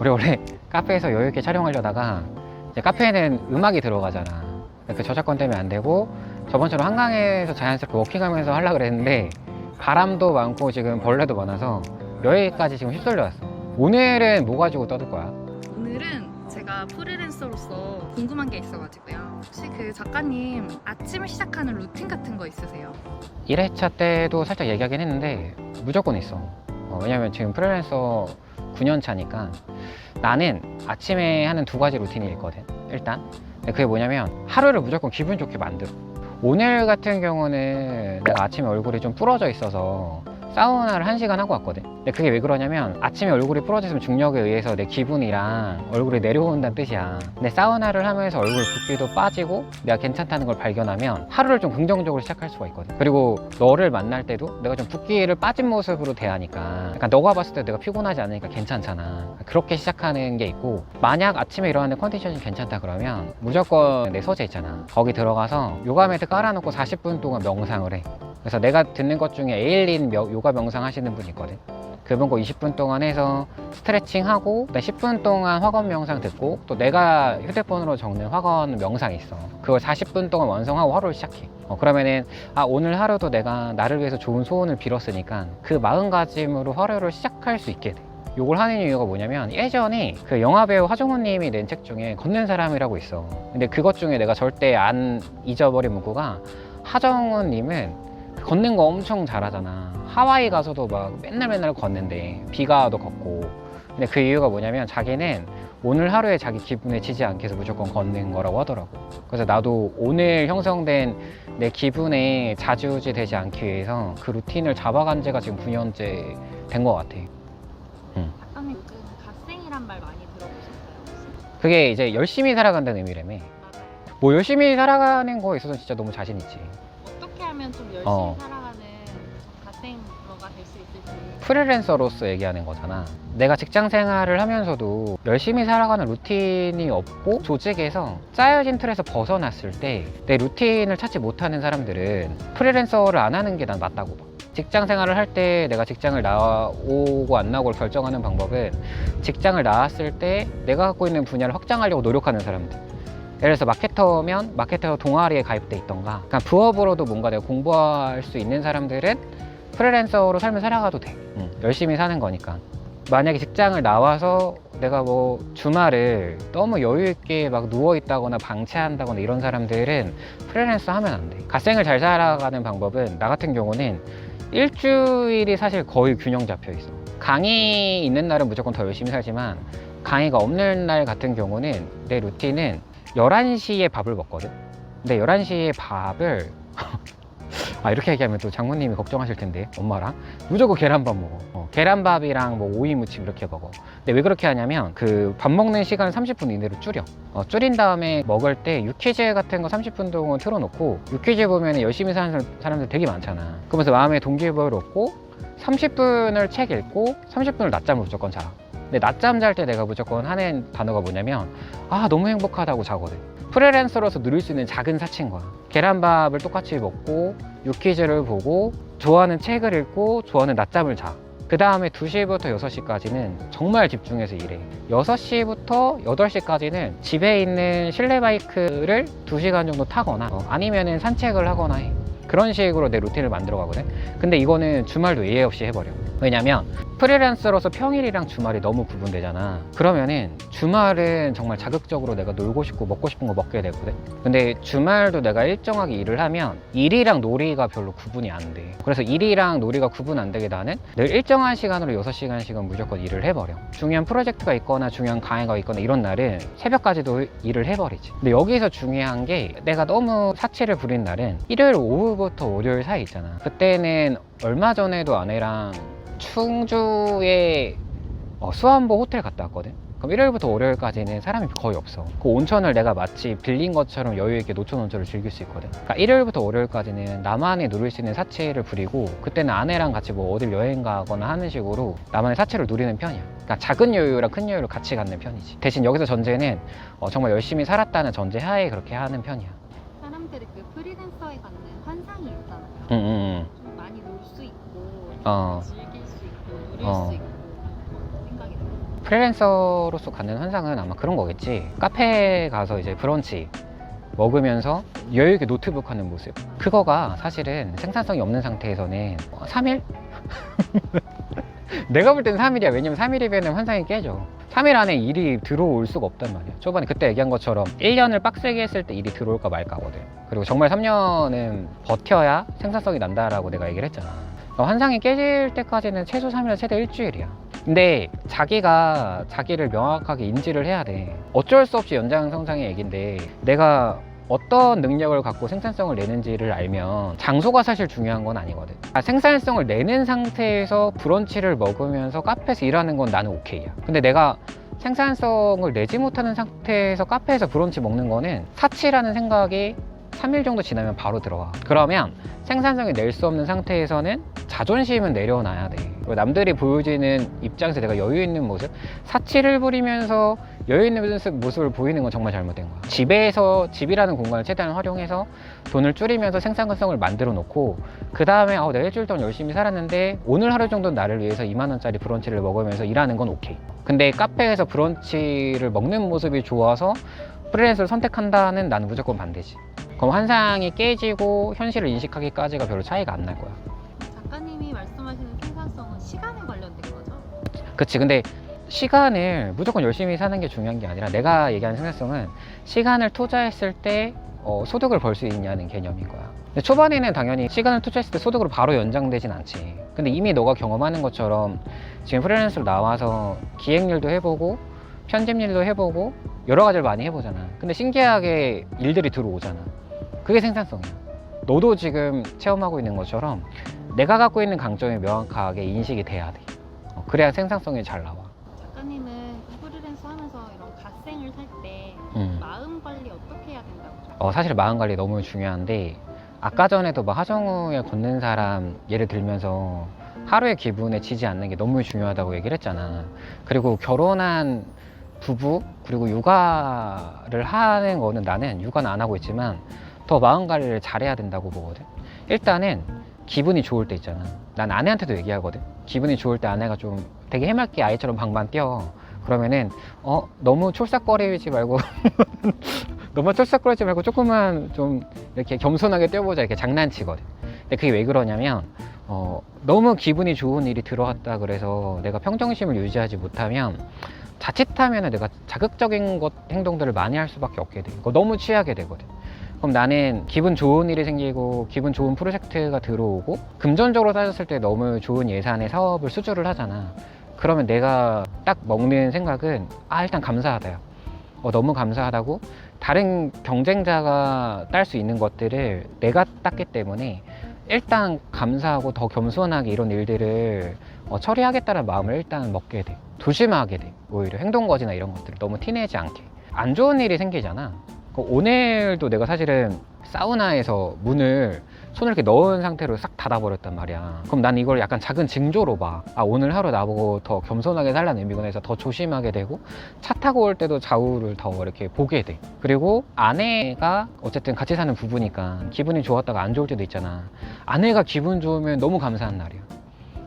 우리 원래 카페에서 여유 있게 촬영하려다가 이제 카페에는 음악이 들어가잖아. 그 저작권 때문에 안 되고 저번처럼 한강에서 자연스럽게 워킹하면서 하려고 그랬는데 바람도 많고 지금 벌레도 많아서 여기까지 지금 휩쓸려 왔어. 오늘은 뭐 가지고 떠들 거야? 오늘은 제가 프리랜서로서 궁금한 게 있어가지고요. 혹시 그 작가님 아침을 시작하는 루틴 같은 거 있으세요? 1회차 때도 살짝 얘기하긴 했는데 무조건 있어. 어, 왜냐면 지금 프리랜서 9년 차니까 나는 아침에 하는 두 가지 루틴이 있거든. 일단 그게 뭐냐면 하루를 무조건 기분 좋게 만들어. 오늘 같은 경우는 내가 아침에 얼굴이 좀 부러져 있어서 사우나를 한 시간 하고 왔거든. 근데 그게 왜 그러냐면 아침에 얼굴이 부러졌으면 중력에 의해서 내 기분이랑 얼굴이 내려온다는 뜻이야. 근데 사우나를 하면서 얼굴 붓기도 빠지고 내가 괜찮다는 걸 발견하면 하루를 좀 긍정적으로 시작할 수가 있거든. 그리고 너를 만날 때도 내가 좀 붓기를 빠진 모습으로 대하니까 약간 너가 봤을 때 내가 피곤하지 않으니까 괜찮잖아. 그렇게 시작하는 게 있고 만약 아침에 일어나는데 컨디션이 괜찮다 그러면 무조건 내 서재 있잖아. 거기 들어가서 요가 매트 깔아놓고 40분 동안 명상을 해. 그래서 내가 듣는 것 중에 에일린 명- 요가 명상 하시는 분이 있거든. 그분 거 20분 동안 해서 스트레칭 하고 10분 동안 화건 명상 듣고 또 내가 휴대폰으로 적는 화건 명상이 있어. 그걸 40분 동안 완성하고 하루를 시작해. 어, 그러면은 아 오늘 하루도 내가 나를 위해서 좋은 소원을 빌었으니까 그 마음가짐으로 하루를 시작할 수 있게 돼. 요걸 하는 이유가 뭐냐면 예전에 그 영화배우 하정우 님이 낸 책 중에 걷는 사람이라고 있어. 근데 그것 중에 내가 절대 안 잊어버린 문구가 하정우 님은 걷는 거 엄청 잘하잖아. 하와이 가서도 막 맨날 맨날 걷는데 비가 와도 걷고. 근데 그 이유가 뭐냐면 자기는 오늘 하루에 자기 기분에 지지 않게 해서 무조건 걷는 거라고 하더라고. 그래서 나도 오늘 형성된 내 기분에 자주지 되지 않기 위해서 그 루틴을 잡아간 지가 지금 9년째 된 것 같아. 작가님 요즘 갓생이란 말 많이 들어보셨어요? 그게 이제 열심히 살아간다는 의미라며. 맞아요. 뭐 열심히 살아가는 거에 있어서 진짜 너무 자신 있지. 하면 좀 열심히 어. 살아가는 갓생러가 될 수 있을지 프리랜서로서 얘기하는 거잖아. 내가 직장 생활을 하면서도 열심히 살아가는 루틴이 없고 조직에서 짜여진 틀에서 벗어났을 때 내 루틴을 찾지 못하는 사람들은 프리랜서를 안 하는 게 난 맞다고 봐. 직장 생활을 할 때 내가 직장을 나오고 안 나오고를 결정하는 방법은 직장을 나왔을 때 내가 갖고 있는 분야를 확장하려고 노력하는 사람들. 예를 들어서 마케터면 마케터 동아리에 가입돼 있던가 그냥 부업으로도 뭔가 내가 공부할 수 있는 사람들은 프리랜서로 삶을 살아가도 돼. 응, 열심히 사는 거니까. 만약에 직장을 나와서 내가 뭐 주말을 너무 여유 있게 막 누워 있다거나 방치한다거나 이런 사람들은 프리랜서 하면 안 돼. 갓생을 잘 살아가는 방법은 나 같은 경우는 일주일이 사실 거의 균형 잡혀 있어. 강의 있는 날은 무조건 더 열심히 살지만 강의가 없는 날 같은 경우는 내 루틴은 11시에 밥을 먹거든. 근데 11시에 밥을 아 이렇게 얘기하면 또 장모님이 걱정하실 텐데 엄마랑. 무조건 계란밥 먹어. 어, 계란밥이랑 뭐 오이 무침 이렇게 먹어. 근데 왜 그렇게 하냐면 그 밥 먹는 시간을 30분 이내로 줄여. 어, 줄인 다음에 먹을 때 유퀴즈 같은 거 30분 동안 틀어놓고 유퀴즈 보면 열심히 사는 사람- 사람들 되게 많잖아. 그러면서 마음에 동기부여를 얻고 30분을 책 읽고 30분을 낮잠을 무조건 자 근데 낮잠 잘 때 내가 무조건 하는 단어가 뭐냐면 아 너무 행복하다고 자거든 프리랜서로서 누릴 수 있는 작은 사치인 거야 계란밥을 똑같이 먹고 유퀴즈를 보고 좋아하는 책을 읽고 좋아하는 낮잠을 자. 그 다음에 2시부터 6시까지는 정말 집중해서 일해. 6시부터 8시까지는 집에 있는 실내 바이크를 2시간 정도 타거나 어, 아니면은 산책을 하거나 해. 그런 식으로 내 루틴을 만들어 가거든. 근데 이거는 주말도 예외 없이 해버려. 왜냐면 프리랜서로서 평일이랑 주말이 너무 구분되잖아. 그러면은 주말은 정말 자극적으로 내가 놀고 싶고 먹고 싶은 거 먹게 되거든. 근데 주말도 내가 일정하게 일을 하면 일이랑 놀이가 별로 구분이 안 돼. 그래서 일이랑 놀이가 구분 안 되게 나는 늘 일정한 시간으로 6시간씩은 무조건 일을 해버려. 중요한 프로젝트가 있거나 중요한 강의가 있거나 이런 날은 새벽까지도 일을 해버리지. 근데 여기서 중요한 게 내가 너무 사치를 부린 날은 일요일 오후부터 월요일 사이 있잖아. 그때는 얼마 전에도 아내랑 충주에 어, 수안보 호텔 갔다 왔거든. 그럼 일요일부터 월요일까지는 사람이 거의 없어. 그 온천을 내가 마치 빌린 것처럼 여유 있게 노천 온천을 즐길 수 있거든. 그러니까 일요일부터 월요일까지는 나만의 누릴 수 있는 사치를 부리고 그때는 아내랑 같이 뭐 어딜 여행 가거나 하는 식으로 나만의 사치를 누리는 편이야. 그러니까 작은 여유랑 큰 여유를 같이 갖는 편이지. 대신 여기서 전제는 어, 정말 열심히 살았다는 전제 하에 그렇게 하는 편이야. 사람들이 그 프리랜서에 갖는 환상이 있잖아요. 응, 응, 응. 좀 많이 놀 수 있고 어. 어. 수 있고 생각이 들어요. 프리랜서로서 갖는 환상은 아마 그런 거겠지. 카페 가서 이제 브런치 먹으면서 여유 있게 노트북 하는 모습. 그거가 사실은 생산성이 없는 상태에서는 3일? 내가 볼 땐 3일이야. 왜냐면 3일이면 환상이 깨져. 3일 안에 일이 들어올 수가 없단 말이야. 초반에 그때 얘기한 것처럼 1년을 빡세게 했을 때 일이 들어올까 말까거든. 그리고 정말 3년은 버텨야 생산성이 난다라고 내가 얘기를 했잖아. 그러니까 환상이 깨질 때까지는 최소 3일, 최대 일주일이야. 근데 자기가 자기를 명확하게 인지를 해야 돼. 어쩔 수 없이 연장 성장의 얘기인데 내가 어떤 능력을 갖고 생산성을 내는지를 알면 장소가 사실 중요한 건 아니거든. 아, 생산성을 내는 상태에서 브런치를 먹으면서 카페에서 일하는 건 나는 오케이야. 근데 내가 생산성을 내지 못하는 상태에서 카페에서 브런치 먹는 거는 사치라는 생각이 3일 정도 지나면 바로 들어와. 그러면 생산성이 낼 수 없는 상태에서는 자존심은 내려놔야 돼. 남들이 보여지는 입장에서 내가 여유 있는 모습, 사치를 부리면서 여유 있는 모습- 모습을 보이는 건 정말 잘못된 거야. 집에서 집이라는 공간을 최대한 활용해서 돈을 줄이면서 생산성을 만들어 놓고 그 다음에 어, 내가 일주일 동안 열심히 살았는데 오늘 하루 정도는 나를 위해서 2만 원짜리 브런치를 먹으면서 일하는 건 오케이. 근데 카페에서 브런치를 먹는 모습이 좋아서 프리랜서를 선택한다는 나는 무조건 반대지. 그럼 환상이 깨지고 현실을 인식하기까지가 별로 차이가 안 날 거야. 그치. 근데 시간을 무조건 열심히 사는 게 중요한 게 아니라 내가 얘기하는 생산성은 시간을 투자했을 때 어, 소득을 벌 수 있냐는 개념인 거야. 근데 초반에는 당연히 시간을 투자했을 때 소득으로 바로 연장되진 않지. 근데 이미 너가 경험하는 것처럼 지금 프리랜서로 나와서 기획일도 해보고 편집일도 해보고 여러 가지를 많이 해보잖아. 근데 신기하게 일들이 들어오잖아. 그게 생산성이야. 너도 지금 체험하고 있는 것처럼 내가 갖고 있는 강점이 명확하게 인식이 돼야 돼. 어, 그래야 생산성이 잘 나와. 작가님은 프리랜서 하면서 이런 갓생을 살 때 음. 마음 관리 어떻게 해야 된다고? 어, 사실 마음 관리 너무 중요한데 아까 전에도 막 하정우에 걷는 사람 예를 들면서 하루의 기분에 지지 않는 게 너무 중요하다고 얘기를 했잖아. 그리고 결혼한 부부 그리고 육아를 하는 거는 나는 육아는 안 하고 있지만 더 마음 관리를 잘해야 된다고 보거든. 일단은 기분이 좋을 때 있잖아. 난 아내한테도 얘기하거든. 기분이 좋을 때 아내가 좀 되게 해맑게 아이처럼 방방 뛰어. 그러면은 어 너무 촐싹거리지 말고 너무 쫄싹거리지 말고 조금만 좀 이렇게 겸손하게 뛰어보자 이렇게 장난치거든. 근데 그게 왜 그러냐면 어, 너무 기분이 좋은 일이 들어왔다 그래서 내가 평정심을 유지하지 못하면 자칫하면 내가 자극적인 것 행동들을 많이 할 수밖에 없게 돼. 그거 너무 취하게 되거든. 그럼 나는 기분 좋은 일이 생기고 기분 좋은 프로젝트가 들어오고 금전적으로 따졌을 때 너무 좋은 예산의 사업을 수주를 하잖아. 그러면 내가 딱 먹는 생각은 아 일단 감사하다요. 어, 너무 감사하다고 다른 경쟁자가 딸 수 있는 것들을 내가 땄기 때문에 일단 감사하고 더 겸손하게 이런 일들을 어, 처리하겠다는 마음을 일단 먹게 돼. 조심하게 돼. 오히려 행동거지나 이런 것들을 너무 티내지 않게. 안 좋은 일이 생기잖아. 그 오늘도 내가 사실은 사우나에서 문을 손을 이렇게 넣은 상태로 싹 닫아버렸단 말이야. 그럼 난 이걸 약간 작은 징조로 봐. 아, 오늘 하루 나보고 더 겸손하게 살라는 의미구나 해서 더 조심하게 되고 차 타고 올 때도 좌우를 더 이렇게 보게 돼. 그리고 아내가 어쨌든 같이 사는 부부니까 기분이 좋았다가 안 좋을 때도 있잖아. 아내가 기분 좋으면 너무 감사한 날이야.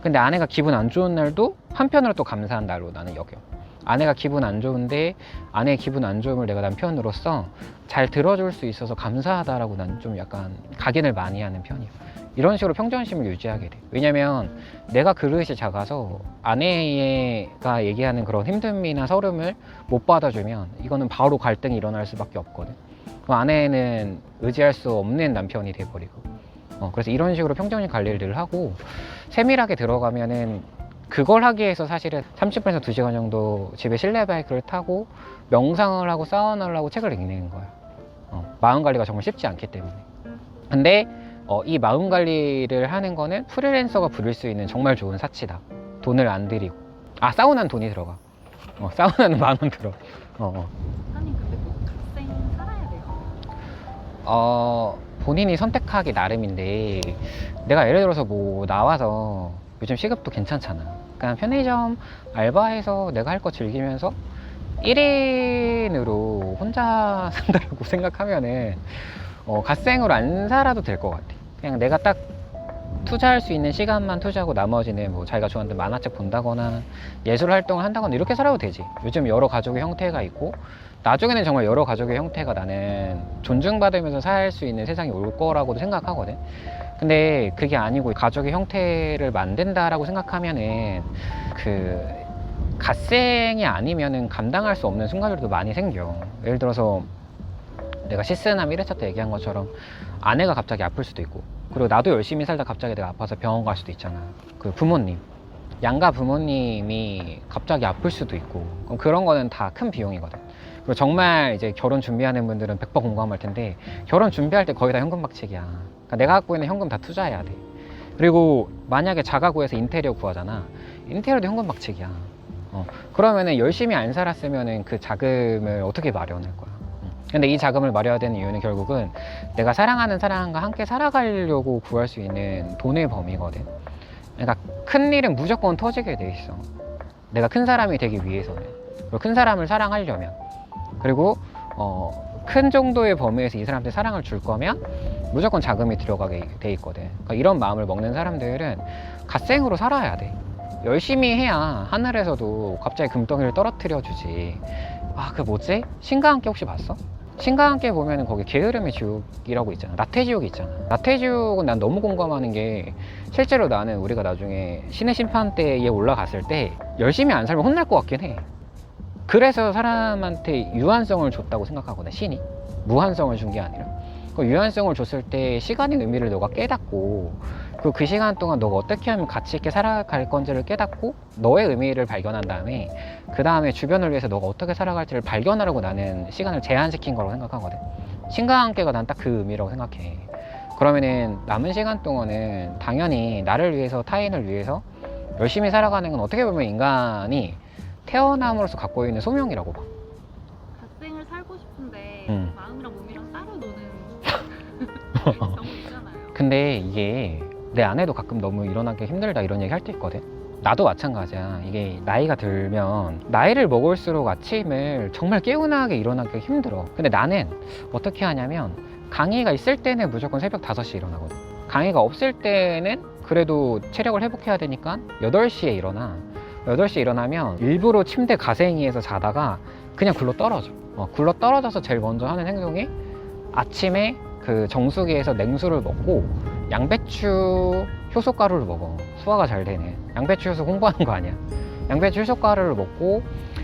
근데 아내가 기분 안 좋은 날도 한편으로 또 감사한 날로 나는 여겨. 아내가 기분 안 좋은데 아내의 기분 안 좋음을 내가 남편으로서 잘 들어줄 수 있어서 감사하다라고 난 좀 약간 각인을 많이 하는 편이야. 이런 식으로 평정심을 유지하게 돼. 왜냐면 내가 그릇이 작아서 아내가 얘기하는 그런 힘듦이나 서름을 못 받아주면 이거는 바로 갈등이 일어날 수밖에 없거든. 그럼 아내는 의지할 수 없는 남편이 돼버리고. 어, 그래서 이런 식으로 평정심 관리를 늘 하고 세밀하게 들어가면은 그걸 하기 위해서 사실은 30분에서 2시간 정도 집에 실내 바이크를 타고 명상을 하고 사우나를 하고 책을 읽는 거야. 어, 마음 관리가 정말 쉽지 않기 때문에. 근데 어, 이 마음 관리를 하는 거는 프리랜서가 부릴 수 있는 정말 좋은 사치다. 돈을 안 들이고. 아, 사우나는 돈이 들어가. 어, 사우나는 만 원 들어. 어, 어. 작가님 근데 꼭 갓생 살아야 돼요? 어, 본인이 선택하기 나름인데 내가 예를 들어서 뭐 나와서 요즘 시급도 괜찮잖아. 그러니까 편의점 알바해서 내가 할 거 즐기면서 1인으로 혼자 산다고 생각하면은 어, 갓생으로 안 살아도 될 것 같아. 그냥 내가 딱 투자할 수 있는 시간만 투자하고 나머지는 뭐 자기가 좋아하는 만화책 본다거나 예술 활동을 한다거나 이렇게 살아도 되지. 요즘 여러 가족의 형태가 있고 나중에는 정말 여러 가족의 형태가 나는 존중받으면서 살 수 있는 세상이 올 거라고도 생각하거든. 근데 그게 아니고 가족의 형태를 만든다라고 생각하면은 그 갓생이 아니면은 감당할 수 없는 순간들도 많이 생겨. 예를 들어서 내가 시스남 1회차 때 얘기한 것처럼 아내가 갑자기 아플 수도 있고 그리고 나도 열심히 살다 갑자기 내가 아파서 병원 갈 수도 있잖아. 그 부모님. 양가 부모님이 갑자기 아플 수도 있고 그럼 그런 거는 다 큰 비용이거든. 그리고 정말 이제 결혼 준비하는 분들은 100% 공감할 텐데 결혼 준비할 때 거의 다 현금 박치기야. 그러니까 내가 갖고 있는 현금 다 투자해야 돼. 그리고 만약에 자가 구해서 인테리어 구하잖아. 인테리어도 현금 박치기야. 어, 그러면은 열심히 안 살았으면은 그 자금을 어떻게 마련할 거야. 음. 근데 이 자금을 마련해야 되는 이유는 결국은 내가 사랑하는 사람과 함께 살아가려고 구할 수 있는 돈의 범위거든. 그러니까 큰 일은 무조건 터지게 돼 있어. 내가 큰 사람이 되기 위해서는. 큰 사람을 사랑하려면. 그리고 어, 큰 정도의 범위에서 이 사람한테 사랑을 줄 거면 무조건 자금이 들어가게 돼 있거든. 그러니까 이런 마음을 먹는 사람들은 갓생으로 살아야 돼. 열심히 해야 하늘에서도 갑자기 금덩이를 떨어뜨려 주지. 아, 그 뭐지? 신과 함께 혹시 봤어? 신과 함께 보면은 거기 게으름의 지옥이라고 있잖아. 나태지옥이 있잖아. 나태지옥은 난 너무 공감하는 게 실제로 나는 우리가 나중에 신의 심판 때에 올라갔을 때 열심히 안 살면 혼날 것 같긴 해. 그래서 사람한테 유한성을 줬다고 생각하거든, 신이. 무한성을 준 게 아니라. 그 유한성을 줬을 때 시간의 의미를 너가 깨닫고 그, 그 시간 동안 너가 어떻게 하면 가치 있게 살아갈 건지를 깨닫고 너의 의미를 발견한 다음에 그 다음에 주변을 위해서 너가 어떻게 살아갈지를 발견하려고 나는 시간을 제한시킨 거라고 생각하거든. 신과 함께가 난 딱 그 의미라고 생각해. 그러면은 남은 시간 동안은 당연히 나를 위해서 타인을 위해서 열심히 살아가는 건 어떻게 보면 인간이 태어남으로서 갖고 있는 소명이라고 봐. 갓생을 살고 싶은데 음. 마음이랑 몸이랑 따로 노는 경우 있잖아요. 근데 이게 내 아내도 가끔 너무 일어나기 힘들다 이런 얘기 할 때 있거든. 나도 마찬가지야. 이게 나이가 들면 나이를 먹을수록 아침을 정말 개운하게 일어나기 힘들어. 근데 나는 어떻게 하냐면 강의가 있을 때는 무조건 새벽 5시에 일어나거든. 강의가 없을 때는 그래도 체력을 회복해야 되니까 8시에 일어나. 8시에 일어나면 일부러 침대 가생이에서 자다가 그냥 굴러 떨어져. 어, 굴러 떨어져서 제일 먼저 하는 행동이 아침에 그 정수기에서 냉수를 먹고 양배추 효소가루를 먹어. 소화가 잘 되네. 양배추 효소 홍보하는 거 아니야. 양배추 효소가루를 먹고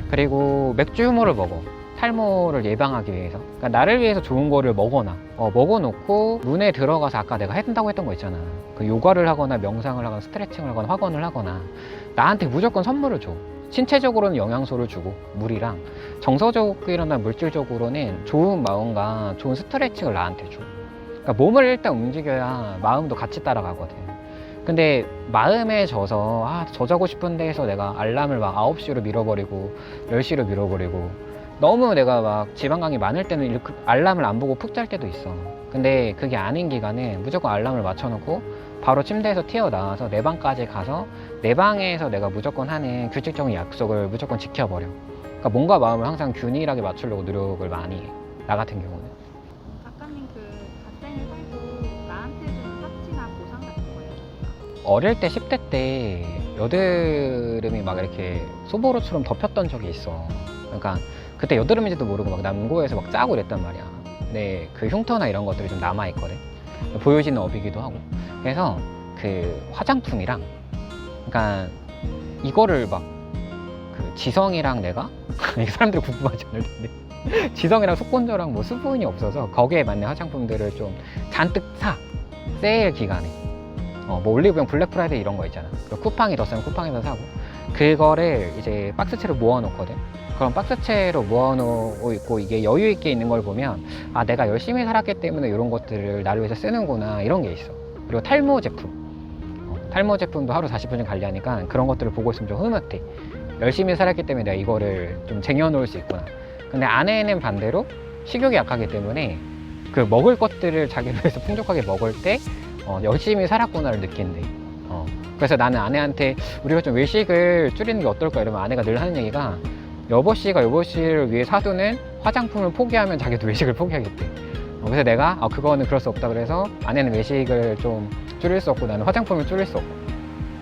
그리고 맥주 효모를 먹어. 탈모를 예방하기 위해서. 그러니까 나를 위해서 좋은 거를 먹어놔. 어, 먹어놓고 눈에 들어가서 아까 내가 해준다고 했던 거 있잖아. 그 요가를 하거나 명상을 하거나 스트레칭을 하거나 확언을 하거나 나한테 무조건 선물을 줘. 신체적으로는 영양소를 주고 물이랑 정서적이나 물질적으로는 좋은 마음과 좋은 스트레칭을 나한테 줘. 그러니까 몸을 일단 움직여야 마음도 같이 따라가거든. 근데 마음에 져서 아, 저 자고 싶은데 해서 내가 알람을 막 9시로 밀어버리고 10시로 밀어버리고 너무 내가 막 지방강이 많을 때는 이렇게 알람을 안 보고 푹 잘 때도 있어. 근데 그게 아닌 기간에 무조건 알람을 맞춰놓고 바로 침대에서 튀어나와서 내 방까지 가서 내 방에서 내가 무조건 하는 규칙적인 약속을 무조건 지켜버려. 그러니까 몸과 마음을 항상 균일하게 맞추려고 노력을 많이 해. 나 같은 경우는. 작가님 그 갓생을 살고 나한테 준 파티나 보상 같은 거 있어요? 어릴 때 10대 때 여드름이 막 이렇게 소보루처럼 덮였던 적이 있어. 그러니까 그때 여드름인지도 모르고 막 남고에서 막 짜고 이랬단 말이야. 근데 그 흉터나 이런 것들이 좀 남아있거든. 보여지는 업이기도 하고. 그래서 그 화장품이랑, 그러니까 이거를 막 그 지성이랑 내가 이게 사람들이 궁금하지 않을 텐데 지성이랑 속건조랑 뭐 수분이 없어서 거기에 맞는 화장품들을 좀 잔뜩 사 세일 기간에 어, 뭐 올리브영 블랙 프라이데이 이런 거 있잖아. 그리고 쿠팡이 더 싸면 쿠팡에서 사고 그거를 이제 박스채로 모아놓거든. 그럼 박스채로 모아놓고 있고 이게 여유 있게 있는 걸 보면 아 내가 열심히 살았기 때문에 이런 것들을 나를 위해서 쓰는구나 이런 게 있어. 그리고 탈모 제품. 어, 탈모 제품도 하루 40분씩 관리하니까 그런 것들을 보고 있으면 좀 흐뭇해. 열심히 살았기 때문에 내가 이거를 좀 쟁여놓을 수 있구나. 근데 아내는 반대로 식욕이 약하기 때문에 그 먹을 것들을 자기를 위해서 풍족하게 먹을 때 어, 열심히 살았구나를 느낀대. 어. 그래서 나는 아내한테 우리가 좀 외식을 줄이는 게 어떨까 이러면 아내가 늘 하는 얘기가 여보 씨가 여보 씨를 위해 사두는 화장품을 포기하면 자기도 외식을 포기하겠대. 어, 그래서 내가 아 그거는 그럴 수 없다 그래서 아내는 외식을 좀 줄일 수 없고 나는 화장품을 줄일 수 없고.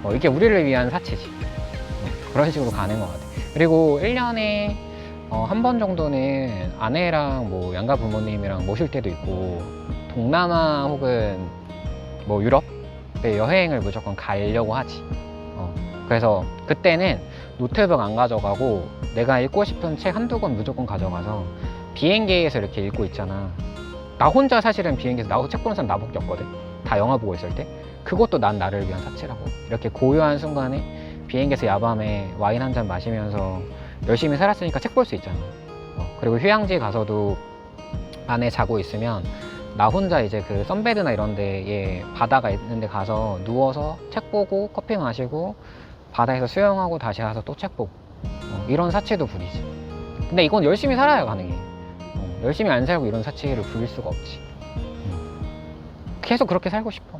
어, 이게 우리를 위한 사치지. 어, 그런 식으로 가는 것 같아. 그리고 1년에 한번 정도는 아내랑 뭐 양가 부모님이랑 모실 때도 있고 동남아 혹은 뭐 유럽에 여행을 무조건 가려고 하지. 어, 그래서 그때는 노트북 안 가져가고 내가 읽고 싶은 책 한두 권 무조건 가져가서 비행기에서 이렇게 읽고 있잖아. 나 혼자 사실은 비행기에서 나 책 보는 사람 나밖에 없거든. 다 영화 보고 있을 때. 그것도 난 나를 위한 사치라고. 이렇게 고요한 순간에 비행기에서 야밤에 와인 한 잔 마시면서 열심히 살았으니까 책 볼 수 있잖아. 어, 그리고 휴양지 가서도 안에 자고 있으면 나 혼자 이제 그 썬베드나 이런 데에 바다가 있는 데 가서 누워서 책 보고 커피 마시고 바다에서 수영하고 다시 가서 또 책 보고 어, 이런 사치도 부리지. 근데 이건 열심히 살아야 가능해. 어, 열심히 안 살고 이런 사치를 부릴 수가 없지. 음. 계속 그렇게 살고 싶어.